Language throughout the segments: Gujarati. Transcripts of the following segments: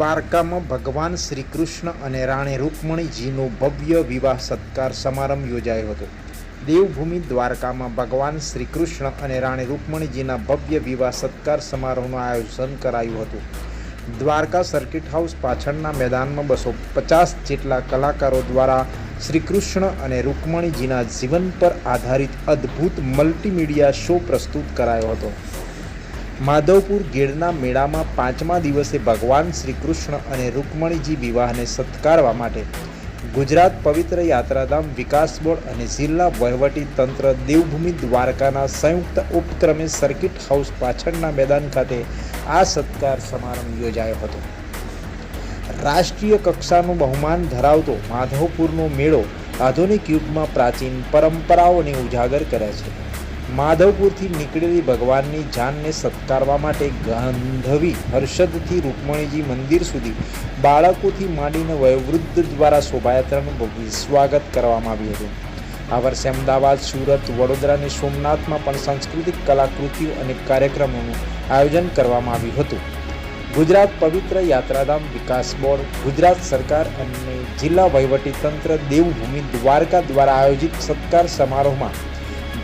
દ્વારકામાં ભગવાન શ્રી કૃષ્ણ અને રાણી રૂકમણીજીનો ભવ્ય વિવાહ સત્કાર સમારંભ યોજાયો હતો. દેવભૂમિ દ્વારકામાં ભગવાન શ્રી કૃષ્ણ અને રાણી રૂકમણીજીના ભવ્ય વિવાહ સત્કાર સમારોહનું આયોજન કરાયું હતું. દ્વારકા સર્કિટ હાઉસ પાછળના મેદાનમાં બસો પચાસ જેટલા કલાકારો દ્વારા શ્રી કૃષ્ણ અને રૂકમણીજીના જીવન પર આધારિત અદ્ભુત મલ્ટીમીડિયા શો પ્રસ્તુત કરાયો હતો. માધવપુર ગેડના મેળામાં પાંચમા દિવસે ભગવાન શ્રી કૃષ્ણ અને રૂકમણીજી વિવાહને સત્કારવા માટે ગુજરાત પવિત્ર યાત્રાધામ વિકાસ બોર્ડ અને જિલ્લા વહીવટી તંત્ર દેવભૂમિ દ્વારકાના સંયુક્ત ઉપક્રમે સર્કિટ હાઉસ પાછળના મેદાન ખાતે આ સત્કાર સમારંભ યોજાયો હતો. રાષ્ટ્રીય કક્ષાનું બહુમાન ધરાવતો માધવપુરનો મેળો આધુનિક યુગમાં પ્રાચીન પરંપરાઓને ઉજાગર કરે છે. માધવપુરથી નીકળેલી ભગવાનની જાનને સત્કારવા માટે ગાંધવી હર્ષદથી રૂકમણીજી મંદિર સુધી બાળકોથી માંડીને વયોવૃદ્ધ દ્વારા શોભાયાત્રાનું સ્વાગત કરવામાં આવ્યું હતું. આ વર્ષે અમદાવાદ, સુરત, વડોદરા અને સોમનાથમાં પણ સાંસ્કૃતિક કલાકૃતિઓ અને કાર્યક્રમોનું આયોજન કરવામાં આવ્યું હતું. ગુજરાત પવિત્ર યાત્રાધામ વિકાસ બોર્ડ, ગુજરાત સરકાર અને જિલ્લા વહીવટી તંત્ર દેવભૂમિ દ્વારકા દ્વારા આયોજિત સત્કાર સમારોહમાં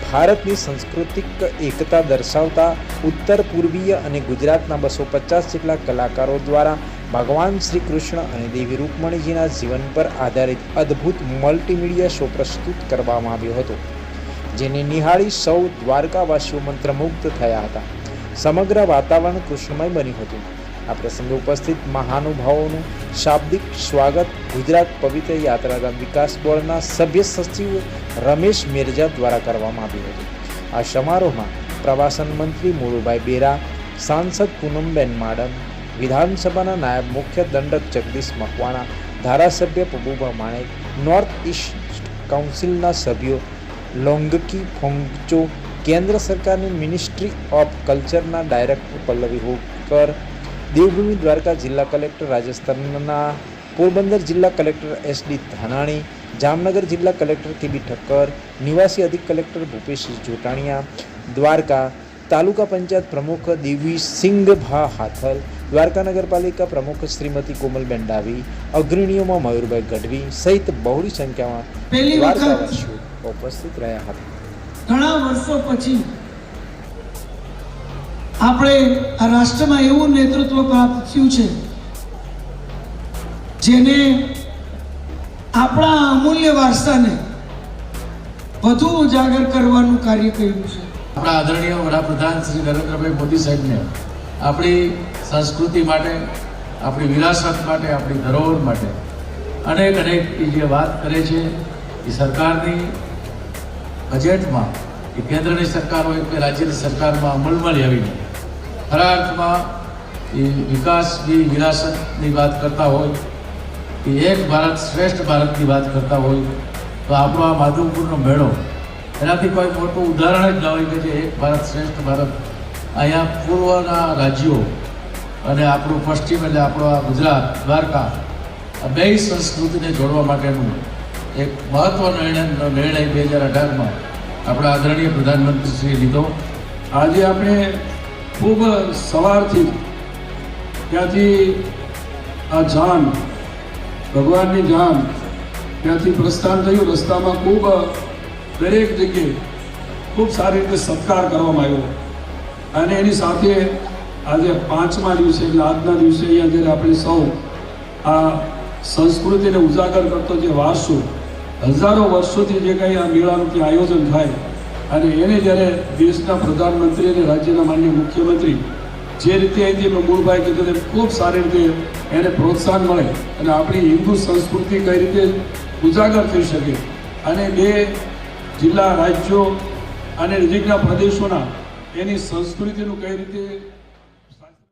ભારતની સાંસ્કૃતિક એકતા દર્શાવતા ઉત્તર, પૂર્વીય અને ગુજરાતના બસો પચાસ જેટલા કલાકારો દ્વારા ભગવાન શ્રી કૃષ્ણ અને દેવી રૂકમણીજીના જીવન પર આધારિત અદ્ભુત મલ્ટીમીડિયા શો પ્રસ્તુત કરવામાં આવ્યો હતો, જેને નિહાળી સૌ દ્વારકાવાસીઓ મંત્રમુગ્ધ થયા હતા. સમગ્ર વાતાવરણ કૃષ્ણમય બન્યું હતું. આ પ્રસંગે ઉપસ્થિત મહાનુભાવોનું શાબ્દિક સ્વાગત ગુજરાત પવિત્ર યાત્રાધામ વિકાસ બોર્ડના સભ્ય સચિવ રમેશ મિર્જા દ્વારા કરવામાં આવ્યું હતું. આ સમારોહમાં પ્રવાસન મંત્રી મુળુભાઈ બેરા, સાંસદ પૂનમબેન માડમ, વિધાનસભાના નાયબ મુખ્ય દંડક જગદીશ મકવાણા, ધારાસભ્ય પબુભા માણેક, નોર્થ ઇસ્ટ કાઉન્સિલના સભ્યો લોંગકી ફોંગચો, કેન્દ્ર સરકારની મિનિસ્ટ્રી ઓફ કલ્ચરના ડાયરેક્ટર પલ્લવી હોકર દેવભૂમિ દ્વારકા જિલ્લા કલેક્ટર રાજસ્થાનના પોરબંદર જિલ્લા collector S D Dhanani Jamnagar જિલ્લા કલેક્ટર કેબી ઠક્કર નિવાસી અધિક કલેક્ટર ભૂપેશ જોટાણીયા દ્વારકા તાલુકા પંચાયત પ્રમુખ દેવી સિંઘભા હાથલ દ્વારકા નગરપાલિકા પ્રમુખ શ્રીમતી કોમલબેન ડાવી અગ્રણીઓમાં મયુરભાઈ ગઢવી સહિત બહોળી સંખ્યામાં દ્વારકાવાસીઓ ઉપસ્થિત રહ્યા હતા. ઘણા વર્ષો પછી આપણે આ રાષ્ટ્રમાં એવું નેતૃત્વ પ્રાપ્ત થયું છે, જેને આપણા અમૂલ્ય વારસાને વધુ ઉજાગર કરવાનું કાર્ય કર્યું છે. આપણા આદરણીય વડાપ્રધાન શ્રી નરેન્દ્રભાઈ મોદી સાહેબને આપણી સંસ્કૃતિ માટે, આપણી વિરાસત માટે, આપણી ધરોહર માટે અનેક અનેક જે વાત કરે છે એ સરકારની બજેટમાં એ કેન્દ્રની સરકાર હોય કે રાજ્યની સરકારમાં અમલમાં લાવીને ખરા અર્થમાં એ વિકાસની વિરાસતની વાત કરતા હોય કે એક ભારત શ્રેષ્ઠ ભારતની વાત કરતા હોય, તો આપણો આ માધવપુરનો મેળો, એનાથી કોઈ મોટું ઉદાહરણ જ ન હોય કે જે એક ભારત શ્રેષ્ઠ ભારત અહીંયા પૂર્વના રાજ્યો અને આપણું પશ્ચિમ એટલે આપણો આ ગુજરાત, દ્વારકા, આ બે સંસ્કૃતિને જોડવા માટેનું એક મહત્વનો નિર્ણય નિર્ણય બે હજાર અઢારમાં આપણા આદરણીય પ્રધાનમંત્રીશ્રીએ લીધો. આજે આપણે ખૂબ સવારથી ત્યાંથી આ જાન, ભગવાનની જાન ત્યાંથી પ્રસ્થાન થયું. રસ્તામાં ખૂબ દરેક જગ્યાએ ખૂબ સારી રીતે સત્કાર કરવામાં આવ્યો. અને એની સાથે આજે પાંચમા દિવસે, એટલે આજના દિવસે અહીંયા જ્યારે આપણે સૌ આ સંસ્કૃતિને ઉજાગર કરતો જે વારસો, હજારો વર્ષોથી જે કંઈ આ મેળાનું ત્યાં આયોજન થાય અને એને જ્યારે દેશના પ્રધાનમંત્રી અને રાજ્યના માન્ય મુખ્યમંત્રી જે રીતે અહીંથી મેં મૂળભાઈ કીધું તેમ ખૂબ સારી રીતે એને પ્રોત્સાહન મળે અને આપણી હિન્દુ સંસ્કૃતિ કઈ રીતે ઉજાગર થઈ શકે અને બે જિલ્લા રાજ્યો અને નજીકના પ્રદેશોના એની સંસ્કૃતિનું કઈ રીતે